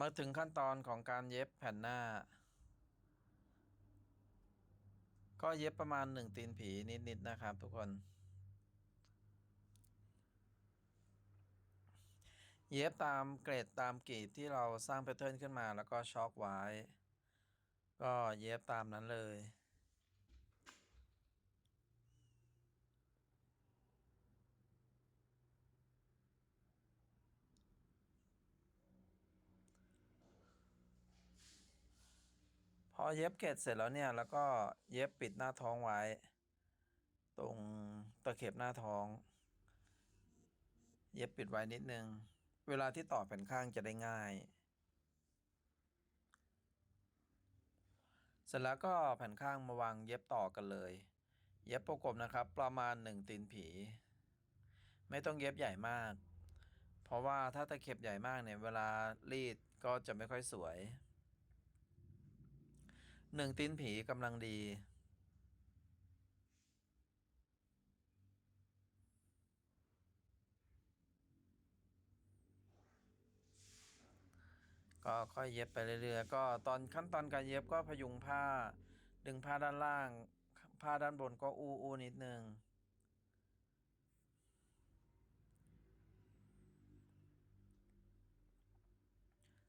มาถึงขั้นตอนของการเย็บแผ่นหน้า ก็เย็บประมาณหนึ่งตีนผีนิดๆนะครับทุกคน เย็บตามเกรดตามกรีดที่เราสร้างแพทเทิร์นขึ้นมาแล้วก็ช็อกไว้ ก็เย็บตามนั้นเลย อเย็บเกรดเสร็จแล้วเนี่ย แล้วก็เย็บปิดหน้าท้องไว้ ตรงตะเข็บหน้าท้อง เย็บปิดไว้นิดนึง เวลาที่ต่อแผ่นข้างจะได้ง่าย เสร็จแล้วก็แผ่นข้างมาวางเย็บต่อกันเลย เย็บประกบนะครับ ประมาณหนึ่งตีนผี ไม่ต้องเย็บใหญ่มาก เพราะว่าถ้าตะเข็บใหญ่มากเนี่ย เวลารีดก็จะไม่ค่อยสวย หนึ่งตีนผีกำลังดี ก็ค่อยเย็บไปเรื่อยๆก็ตอนขั้นตอนการเย็บก็พยุงผ้า ดึงผ้าด้านล่าง ผ้าด้านบนก็อู้อู้นิดนึง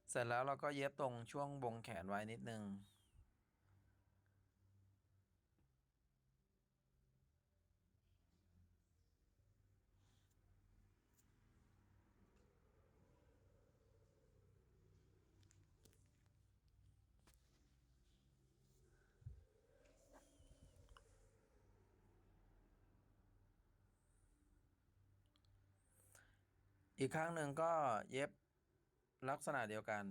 เสร็จแล้วเราก็เย็บตรงช่วงบงแขนไว้นิดนึง อีกครั้งหนึ่งก็เย็บลักษณะเดียวกัน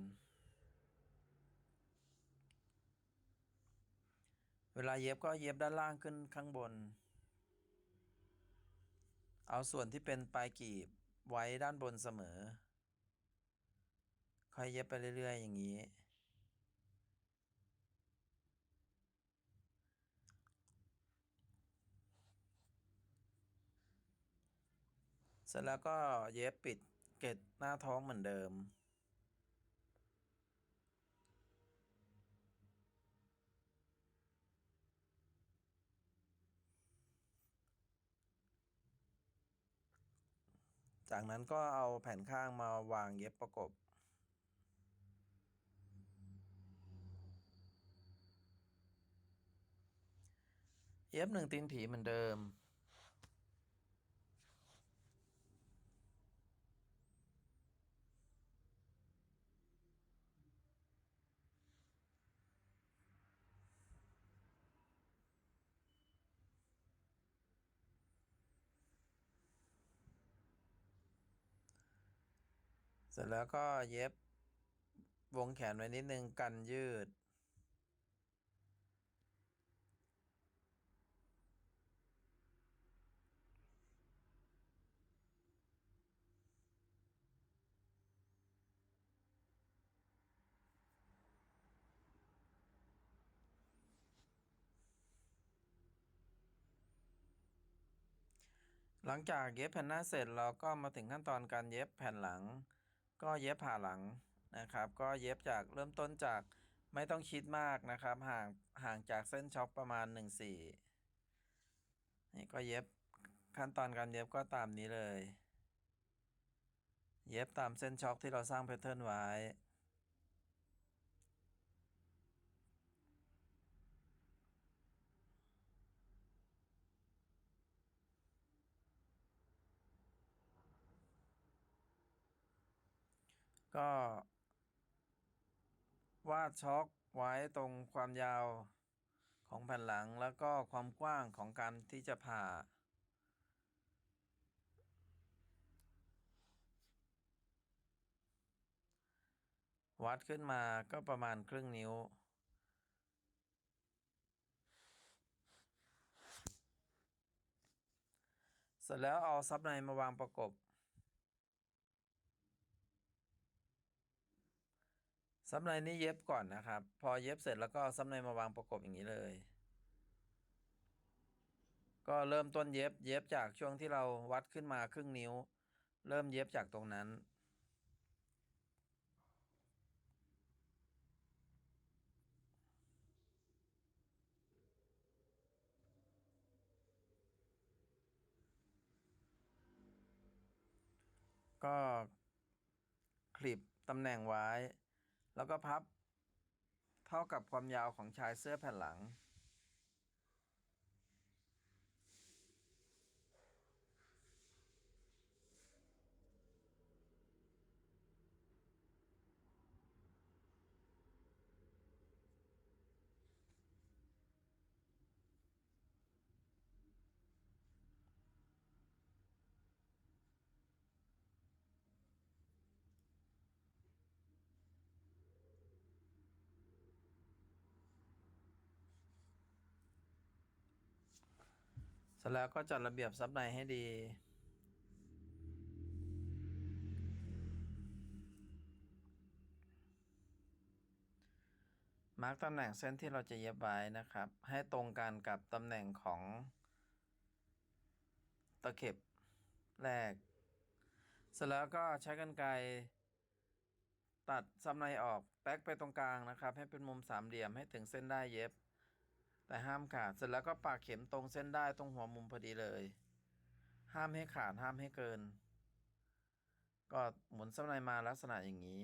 เวลาเย็บก็เย็บด้านล่างขึ้นข้างบน เอาส่วนที่เป็นปลายกีบไว้ด้านบนเสมอ ค่อยเย็บไปเรื่อยๆอย่างนี้ ร็จแล้วก็เย็บปิดเกล็ดหน้าท้องเหมือนเดิม จากนั้นก็เอาแผ่นข้างมาวางเย็บประกบเย็บหนึ่งตีนผีเหมือนเดิม เสร็จแล้วก็เย็บวงแขนไว้นิดนึงกันยืด หลังจากเย็บแผ่นหน้าเสร็จเราก็มาถึงขั้นตอนการเย็บแผ่นหลัง ก็เย็บผ่าหลังนะครับ ก็เย็บจากเริ่มต้นจากไม่ต้องชิดมากนะครับห่างห่างจากเส้นช็อปประมาณ 1 4 นี่ก็เย็บขั้นตอนการเย็บก็ตามนี้เลย เย็บตามเส้นช็อคที่เราสร้างแพทเทิร์นไว้ ก็ วาดช็อคไว้ตรงความยาวของแผ่นหลังแล้วก็ความกว้างของการที่จะผ่า วัดขึ้นมาก็ประมาณครึ่งนิ้ว เสร็จแล้วเอาซับในมาวางประกบ ซับในนี้เย็บก่อนนะครับ พอเย็บเสร็จแล้วก็ซับในมาวางประกบอย่างนี้เลย ก็เริ่มต้นเย็บเย็บจากช่วงที่เราวัดขึ้นมาครึ่งนิ้ว เริ่มเย็บจากตรงนั้นก็คลิปตำแหน่งไว้ แล้วก็พับ เท่ากับความยาวของชายเสื้อแผ่นหลัง ร็จแล้วก็จัดระเบียบซับในให้ดี มาร์กตำแหน่งเส้นที่เราจะเย็บไว้นะครับ ให้ตรงกันกับตำแหน่งของตะเข็บแรก เสร็จแล้วก็ใช้กรรไกรตัดซับในออกแป๊กไปตรงกลางนะครับ ให้เป็นมุมสามเหลี่ยมให้ถึงเส้นได้เย็บ แต่ห้ามขาดเสร็จแล้วก็ปากเข็มตรงเส้นได้ตรงหัวมุมพอดีเลย ห้ามให้ขาดห้ามให้เกิน ก็หมุนสำในมาลักษณะอย่างนี้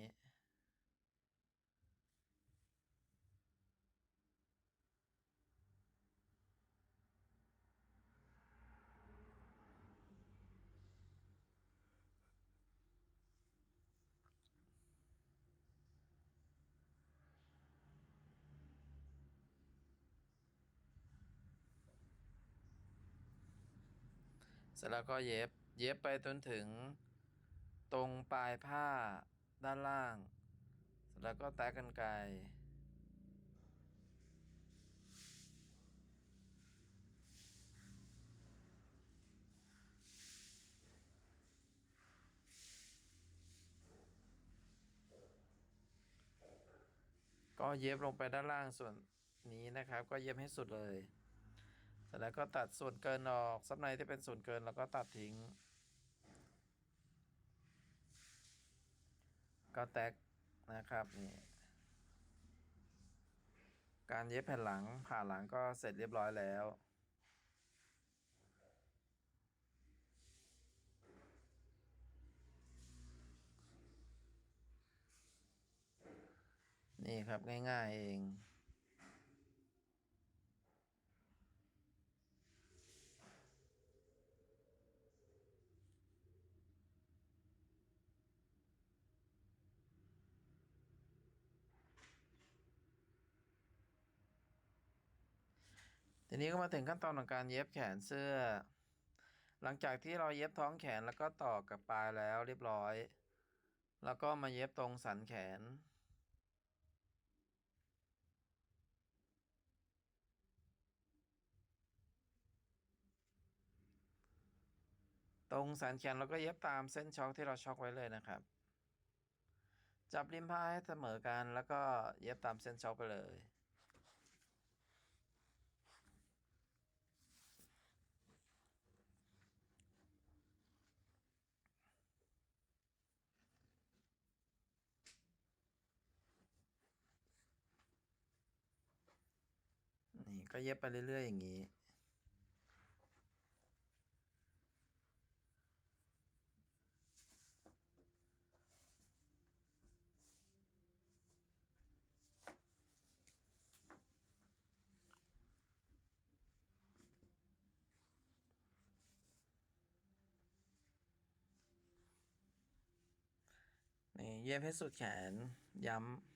สร็จแล้วก็เย็บ เย็บไปจนถึง ตรงปลายผ้าด้านล่าง เสร็จแล้วก็แตะกันไกรก็เย็บลงไปด้านล่างส่วนนี้นะครับ ก็เย็บให้สุดเลย สร็จแล้วก็ตัดส่วนเกินออกซับในที่เป็นส่วนเกินเราก็ตัดทิ้ง ก็แตกนะครับนี่การเย็บแผ่นหลังผ่าหลังก็เสร็จเรียบร้อยแล้วนี่ครับง่ายๆเอง นี้ก็มาถึงขั้นตอนของการเย็บแขนเสื้อ หลังจากที่เราเย็บท้องแขนแล้วก็ต่อกับปลายแล้วเรียบร้อย แล้วก็มาเย็บตรงสันแขน ตรงสันแขนเราก็เย็บตามเส้นช็อคที่เราช็อคไว้เลยนะครับ จับริมผ้าให้เสมอกันแล้วก็เย็บตามเส้นช็อคไปเลย นี่ ก็เย็บไปเรื่อยๆอย่างนี้ นี่เย็บให้สุดแขนย้ำ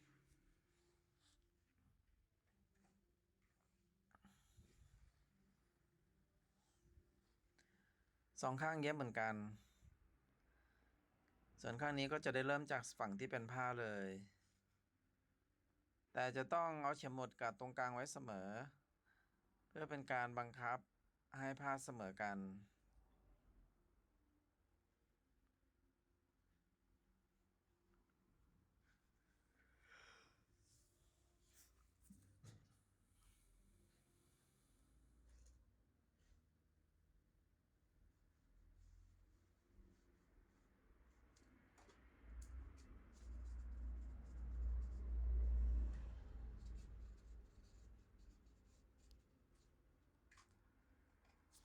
สองข้างเย็บเหมือนกัน ส่วนข้างนี้ก็จะได้เริ่มจากฝั่งที่เป็นผ้าเลย แต่จะต้องเอาเข็มหมุดกับตรงกลางไว้เสมอ เพื่อเป็นการบังคับให้ผ้าเสมอกัน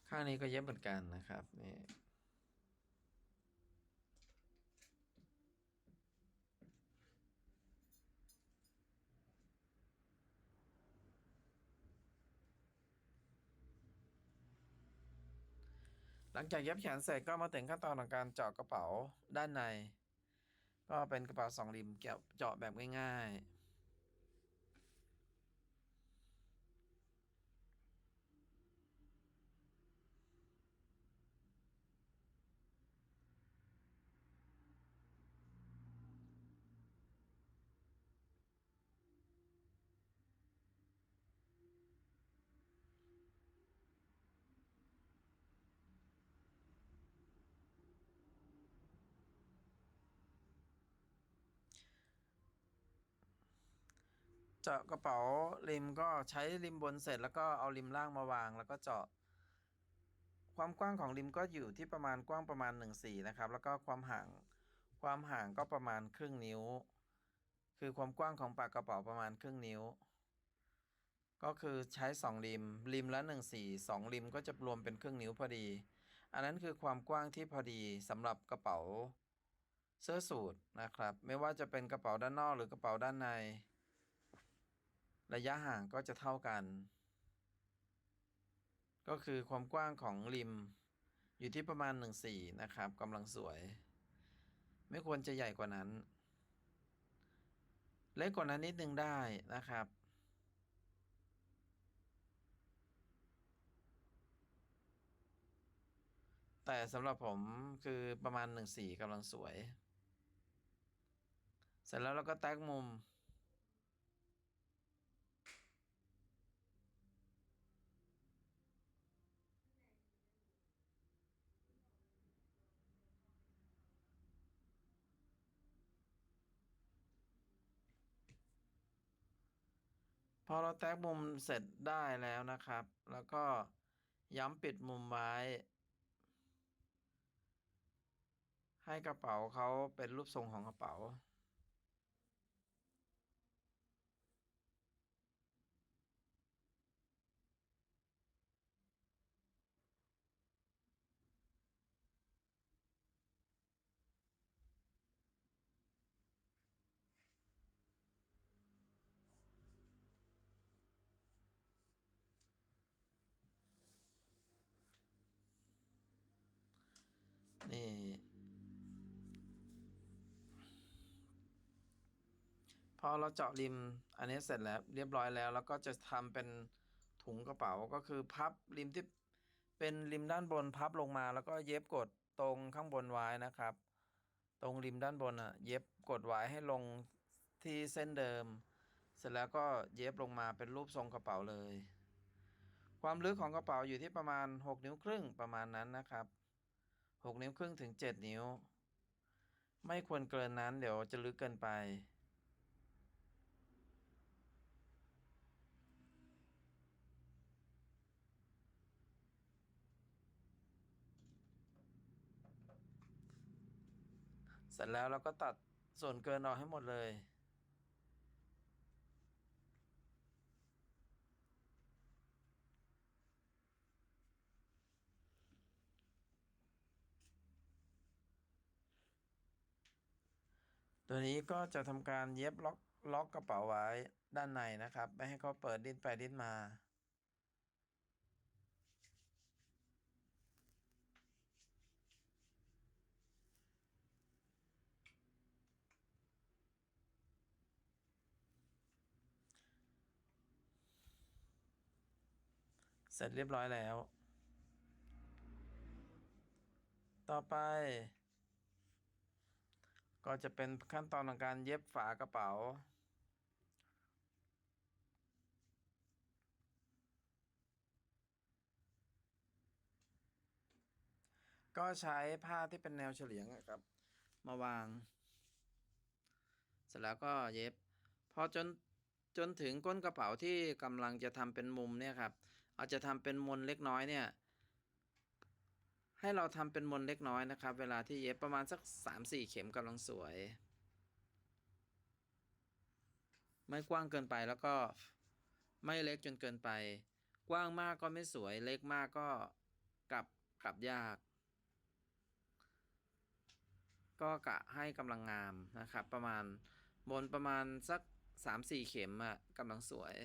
ข้างนี้ก็เย็บเหมือนกันนะครับนี่หลังจากเย็บแขนเสร็จก็มาถึงขั้นตอนของการเจาะกระเป๋าด้านใน ก็เป็นกระเป๋าสองริมเจาะแบบง่ายๆ เจาะกระเป๋าริมก็ใช้ริมบนเสร็จแล้วก็เอาริมล่างมาวาง แล้วก็เจาะ ความกว้างของริมก็อยู่ที่ประมาณกว้างประมาณ1 4นะครับ แล้วก็ความห่างความห่างก็ประมาณครึ่งนิ้ว คือความกว้างของปากกระเป๋าประมาณครึ่งนิ้ว ก็คือใช้ 2 ริม ริมละ1 4 2ริมก็จะรวมเป็นครึ่งนิ้วพอดี อันนั้นคือความกว้างที่พอดีสำหรับกระเป๋าเสื้อสูทนะครับ ไม่ว่าจะเป็นกระเป๋าด้านนอกหรือกระเป๋าด้านใน ระยะห่างก็จะเท่ากัน ก็คือความกว้างของริม อยู่ที่ประมาณ 1 4 นะครับกำลังสวย ไม่ควรจะใหญ่กว่านั้น เล็กกว่านั้นนิดนึงได้นะครับแต่สำหรับผมคือประมาณ 1 4กำลังสวย เสร็จแล้วเราก็แตกมุม พอเราแท็กมุมเสร็จได้แล้วนะครับ แล้วก็ย้ำปิดมุมไว้ ให้กระเป๋าเขาเป็นรูปทรงของกระเป๋า นี่ พอเราเจาะริมอันนี้เสร็จแล้วเรียบร้อยแล้ว แล้วก็จะทำเป็นถุงกระเป๋าก็คือพับริมที่เป็นริมด้านบนพับลงมา แล้วก็เย็บกดตรงข้างบนไว้นะครับ ตรงริมด้านบนอะ เย็บกดไว้ให้ลงที่เส้นเดิม เสร็จแล้วก็เย็บลงมาเป็นรูปทรงกระเป๋าเลย ความลึกของกระเป๋าอยู่ที่ประมาณ 6 นิ้วครึ่งประมาณนั้นนะครับ 6นิ้วครึ่งถึง7นิ้ว ไม่ควรเกินนั้นเดี๋ยวจะลึกเกินไป เสร็จแล้วเราก็ตัดส่วนเกินออกให้หมดเลย ตัวนี้ก็จะทำการเย็บล็อกล็อกกระเป๋าไว้ด้านในนะครับ ไม่ให้เขาเปิดดิ้นไปดิ้นมา เสร็จเรียบร้อยแล้ว ต่อไป ก็จะเป็นขั้นตอนของการเย็บฝากระเป๋า ก็ใช้ผ้าที่เป็นแนวเฉลียงครับ มาวาง เสร็จแล้วก็เย็บ พอจนจนถึงก้นกระเป๋าที่กำลังจะทำเป็นมุมเนี่ยครับอาจจะทำเป็นมนเล็กน้อยเนี่ย ให้เราทำเป็นมนเล็กน้อยนะครับ เวลาที่เย็บประมาณสักสามสี่เข็มกำลังสวย ไม่กว้างเกินไปแล้วก็ไม่เล็กจนเกินไป กว้างมากก็ไม่สวยเล็กมากก็กลับกลับยาก ก็กะให้กำลังงามนะครับ ประมาณบนประมาณสักสามสี่เข็มอะกำลังสวย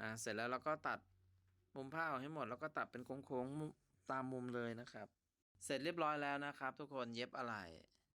อ่าเสร็จแล้วเราก็ตัด มุมผ้าออกให้หมดแล้วก็ตัดเป็นโค้งๆตามมุมเลยนะครับ เสร็จเรียบร้อยแล้วนะครับ ทุกคนเย็บอะไร